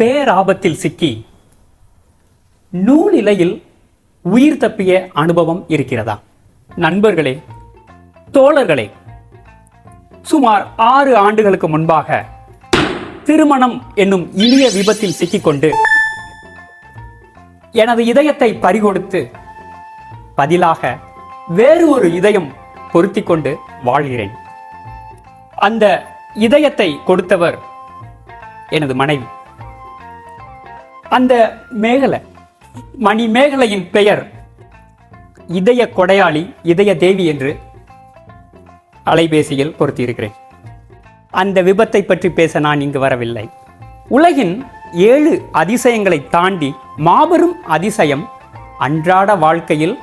பேராபத்தில் சிக்கி நூலிலையில் உயிர் தப்பிய அனுபவம் இருக்கிறதா? நண்பர்களே தோழர்களே சுமார் ஆறு ஆண்டுகளுக்கு முன்பாக திருமணம் என்னும் இனிய விபத்தில் சிக்கிக்கொண்டு எனது இதயத்தை பறிகொடுத்து பதிலாக வேறு ஒரு இதயம் பொருத்தி கொண்டு வாழ்கிறேன். அந்த இதயத்தை கொடுத்தவர் எனது மனைவி. அந்த மேகலை மணி மேகலையின் பெயர் இதய கொடையாளி இதய தேவி என்று அலைபேசியில் பொருத்தியிருக்கிறேன். அந்த விபத்தை பற்றி பேச நான் இங்கு வரவில்லை. உலகின் ஏழு அதிசயங்களை தாண்டி மாபெரும் அதிசயம் அன்றாட வாழ்க்கையில்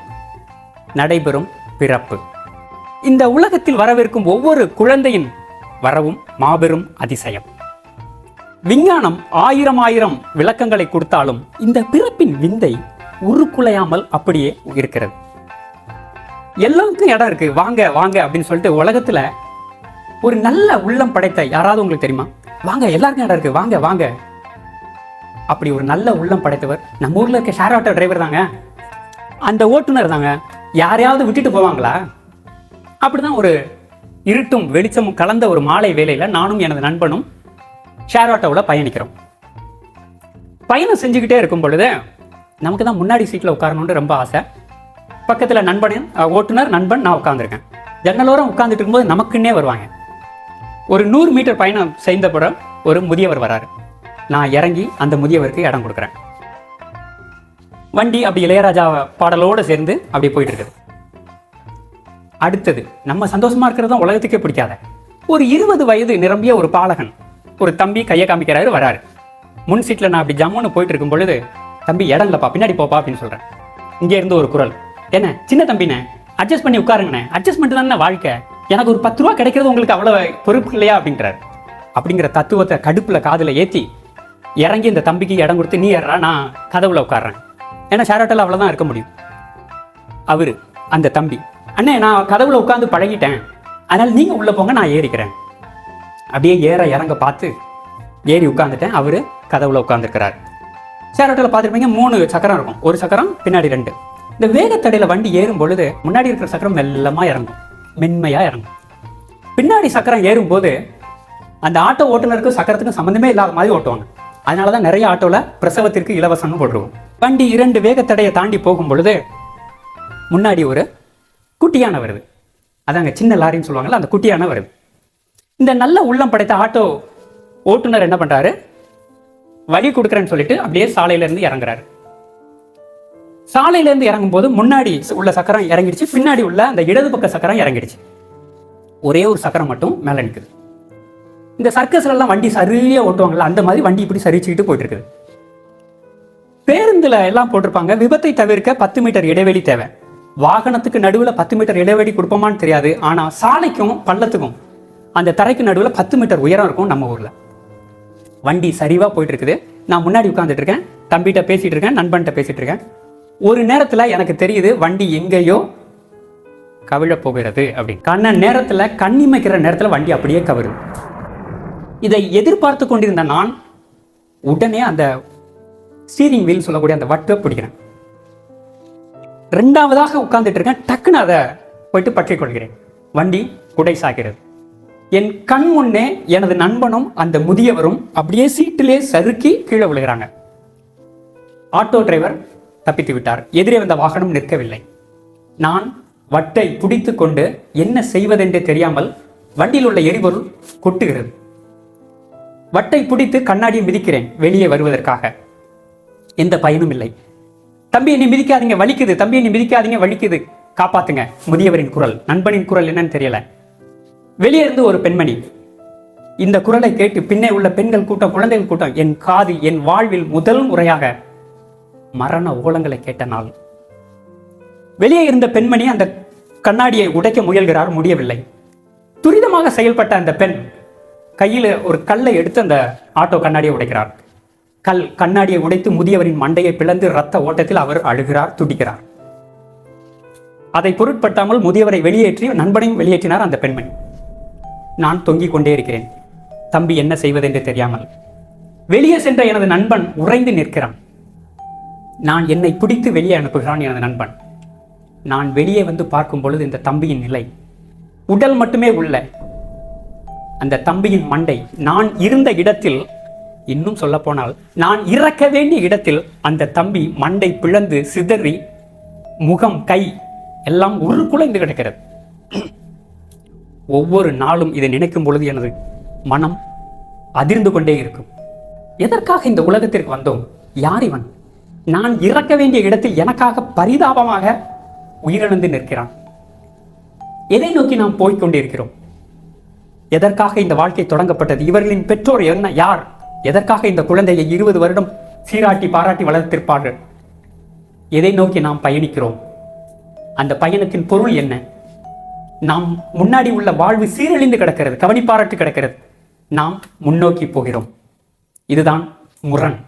நடைபெறும் பிறப்பு. இந்த உலகத்தில் வரவிருக்கும் ஒவ்வொரு குழந்தையின் வரவும் மாபெரும் அதிசயம். விஞ்ஞானம் ஆயிரம் ஆயிரம் விளக்கங்களை கொடுத்தாலும் இந்த பிறப்பின் விந்தை உருக்குலையாமல் அப்படியே இருக்கிறது. எல்லாருக்கும் இடம் இருக்கு. வாங்க வாங்க அப்படின்னு சொல்லிட்டு உலகத்துல ஒரு நல்ல உள்ளம் படைத்த யாராவது உங்களுக்கு தெரியுமா? வாங்க எல்லாருக்கும் இடம் இருக்கு. வாங்க வாங்க. அப்படி ஒரு நல்ல உள்ளம் படைத்தவர் நம்ம ஊர்ல இருக்க ஷேர் ஆட்டோ டிரைவர் தாங்க. அந்த ஓட்டுநர் தாங்க. யாரையாவது விட்டுட்டு போவாங்களா? அப்படிதான் ஒரு இருட்டும் வெளிச்சமும் கலந்த ஒரு மாலை வேலையில் நானும் எனது நண்பனும் ஷேர் ஆட்டோவில் பயணிக்கிறோம். பயணம் செஞ்சுக்கிட்டே இருக்கும் பொழுது நமக்கு தான் முன்னாடி சீட்டில் உட்காரணும்னு ரொம்ப ஆசை. பக்கத்தில் நண்பன் ஓட்டுநர் நண்பன் நான் உட்காந்துருக்கேன் ஜன்னலோரம் உட்காந்துட்டு இருக்கும்போது நமக்குன்னே வருவாங்க. ஒரு நூறு மீட்டர் பயணம் செய்தபுறம் ஒரு முதியவர் வராரு. நான் இறங்கி அந்த முதியவருக்கு இடம் கொடுக்குறேன். வண்டி அப்படி இளையராஜா பாடலோடு சேர்ந்து அப்படியே போயிட்டு இருக்குது அடுத்தது நம்ம சந்தோஷமா இருக்கிறது தான் உலகத்துக்கே பிடிக்காத. ஒரு இருபது வயது நிரம்பிய ஒரு பாலகன். ஒரு தம்பி கையை காமிக்கிறாரு வராரு. முன் சீட்ல நான் அப்படி ஜம்முன்னு போயிட்டு இருக்கும் பொழுது தம்பி இடம் இல்லைப்பா பின்னாடி போப்பா அப்படின்னு சொல்கிறேன் இங்கே இருந்து ஒரு குரல். என்ன சின்ன தம்பினே அட்ஜஸ்ட் பண்ணி உட்காருங்கண்ணே. அட்ஜஸ்ட்மெண்ட் தானே வாழ்க்கை. எனக்கு ஒரு பத்து ரூபா கிடைக்கிறது உங்களுக்கு அவ்வளவு பொறுப்பு இல்லையா? அப்படின்றாரு. அப்படிங்கிற தத்துவத்தை கடுப்புல காதுல ஏத்தி இறங்கி இந்த தம்பிக்கு இடம் கொடுத்து நீ ஏறா நான் கதவுல உட்கார்றேன். ஏன்னா ஷேரோட்டில் அவ்வளவுதான் இருக்க முடியும். அவரு அந்த தம்பி அண்ணே நான் கதவுல உட்காந்து பழகிட்டேன். அதனால நீங்க உள்ள போங்க நான் ஏறிக்கிறேன். அப்படியே ஏற இறங்க பார்த்து ஏறி உட்காந்துட்டேன் அவரு கதவுல உட்காந்துருக்கிறார் சேரோட்டில் பார்த்துருப்பீங்க மூணு சக்கரம் இருக்கும். ஒரு சக்கரம் பின்னாடி ரெண்டு. இந்த வேகத்தடையில வண்டி ஏறும் பொழுது முன்னாடி இருக்கிற சக்கரம் மெல்லமாக இறங்கும். மென்மையா இறங்கும். பின்னாடி சக்கரம் ஏறும்போது அந்த ஆட்டோ ஓட்டுநருக்கும் சக்கரத்துக்கும் சம்மந்தமே இல்லாத மாதிரி ஓட்டுவாங்க. அதனால தான் நிறைய ஆட்டோவில் பிரசவத்திற்கு இலவசம்னு போட்டுருவோம். வண்டி இரண்டு வேகத்தடையை தாண்டி போகும் பொழுது முன்னாடி ஒரு குட்டியான வருது. அதாங்க சின்ன லாரின்னு சொல்லுவாங்கல்ல அந்த குட்டியான வருது. இந்த நல்ல உள்ளம் படைத்த ஆட்டோ ஓட்டுநர் என்ன பண்றாரு? வழி கொடுக்குறேன்னு சொல்லிட்டு அப்படியே சாலையிலேருந்து இறங்குறாரு. சாலையிலேருந்து இறங்கும் போது முன்னாடி உள்ள சக்கரம் இறங்கிடுச்சு பின்னாடி உள்ள அந்த இடது பக்க சக்கரம் இறங்கிடுச்சு. ஒரே ஒரு சக்கரம் மட்டும் மேலே நிற்குது இந்த சர்க்கஸ்லெல்லாம் வண்டி சரியாக ஓட்டுவாங்கல்ல அந்த மாதிரி வண்டி இப்படி சரிச்சுக்கிட்டு போயிட்டு இருக்குது பேருந்தில் எல்லாம் போட்டிருப்பாங்க விபத்தை தவிர்க்க பத்து மீட்டர் இடைவெளி தேவை. வாகனத்துக்கு நடுவில் பத்து மீட்டர் இடைவெளி கொடுப்போமான்னு தெரியாது ஆனால் சாலைக்கும் பள்ளத்துக்கும் அந்த தரைக்கு நடுவில் பத்து மீட்டர் உயரம் இருக்கும் நம்ம ஊரில். வண்டி சரிவாக போயிட்டு இருக்குது நான் முன்னாடி உட்காந்துட்டு இருக்கேன் தம்பிகிட்ட பேசிட்டு இருக்கேன் நண்பன்கிட்ட பேசிட்டு இருக்கேன் ஒரு நேரத்தில் எனக்கு தெரியுது வண்டி எங்கேயோ கவிழ போகிறது அப்படி கண்ண நேரத்தில் கண்ணிமைக்கிற நேரத்தில் வண்டி அப்படியே கவருது இதை எதிர்பார்த்து கொண்டிருந்த நான் உடனே அந்த ஸ்டீரிங் வீல் சொல்லக்கூடிய அந்த வட்டை பிடிக்கிறேன். ரெண்டாவதாக உட்கார்ந்துட்டு இருக்கேன் டக்குன்னு அதை போயிட்டு பற்றிக் கொள்கிறேன். வண்டி குடை சாகிறது என் கண் முன்னே எனது நண்பனும் அந்த முதியவரும் அப்படியே சீட்டிலே சறுக்கி கீழே விழுகிறாங்க. ஆட்டோ டிரைவர் தப்பித்து விட்டார். எதிரே வந்த வாகனம் நிற்கவில்லை. நான் வட்டை பிடித்து கொண்டு என்ன செய்வதென்றே தெரியாமல் வண்டியில் உள்ள எரிபொருள் கொட்டுகிறது. வட்டை பிடித்து கண்ணாடியை மிதிக்கிறேன் வெளியே வருவதற்காக. எந்த பயனும் இல்லை. தம்பி என்னை மிதிக்காதீங்க வலிக்குது. தம்பி என்னை மிதிக்காதீங்க வலிக்குது. காப்பாத்துங்க. முதியவரின் குரல் நண்பனின் குரல் என்னன்னு தெரியல. வெளியே இருந்து ஒரு பெண்மணி. இந்த குரலை கேட்டு பின்னே உள்ள பெண்கள் கூட்டம் குழந்தைகள் கூட்டம் என் காது என் வாழ்வில் முதல் முறையாக மரண ஓலங்களை கேட்ட நாள். வெளியே இருந்த பெண்மணி அந்த கண்ணாடியை உடைக்க முயல்கிறார் முடியவில்லை. துரிதமாக செயல்பட்ட அந்த பெண் கையில் ஒரு கல்லை எடுத்து அந்த ஆட்டோ கண்ணாடியை உடைக்கிறார். கல் கண்ணாடியை உடைத்து முதியவரின் மண்டையை பிளந்து ரத்த ஓட்டத்தில் அவர் அழுகிறார் துடிக்கிறார். அதை பொருட்படுத்தாமல் முதியவரை வெளியேற்றி நண்பனையும் வெளியேற்றினார் அந்த பெண்மணி. நான் தொங்கிக் கொண்டே இருக்கிறேன். தம்பி என்ன செய்வதென்று தெரியாமல். வெளியே சென்ற எனது நண்பன் உறைந்து நிற்கிறான். நான் என்னை பிடித்து வெளியே அனுப்புகிறான் எனது நண்பன். நான் வெளியே வந்து பார்க்கும் பொழுது இந்த தம்பியின் நிலை. உடல் மட்டுமே உள்ள. அந்த தம்பியின் மண்டை. நான் இருந்த இடத்தில் இன்னும் சொல்லப்போனால் நான் இறக்க வேண்டிய இடத்தில் அந்த தம்பி மண்டை பிளந்து சிதறி முகம் கை எல்லாம் உருக்குலைந்து குலைந்து கிடக்கிறது. ஒவ்வொரு நாளும் இதை நினைக்கும் பொழுது எனது மனம் அதிர்ந்து கொண்டே இருக்கும். எதற்காக இந்த உலகத்திற்கு வந்தோம்? யார் இவன்? நான் இறக்க வேண்டிய இடத்தில் எனக்காக பரிதாபமாக உயிரிழந்து நிற்கிறான். எதை நோக்கி நாம் போய்க் கொண்டிருக்கிறோம்? எதற்காக இந்த வாழ்க்கை தொடங்கப்பட்டது? இவர்களின் பெற்றோர் என்ன? யார்? எதற்காக இந்த குழந்தையை இருபது வருடம் சீராட்டி பாராட்டி வளர்த்திருப்பார்கள்? எதை நோக்கி நாம் பயணிக்கிறோம்? அந்த பயணத்தின் பொருள் என்ன? நாம் முன்னாடி உள்ள வாழ்வு சீரழிந்து கிடக்கிறது கவனிப்பாராட்டு கிடக்கிறது. நாம் முன்னோக்கி போகிறோம். இதுதான் முரண்.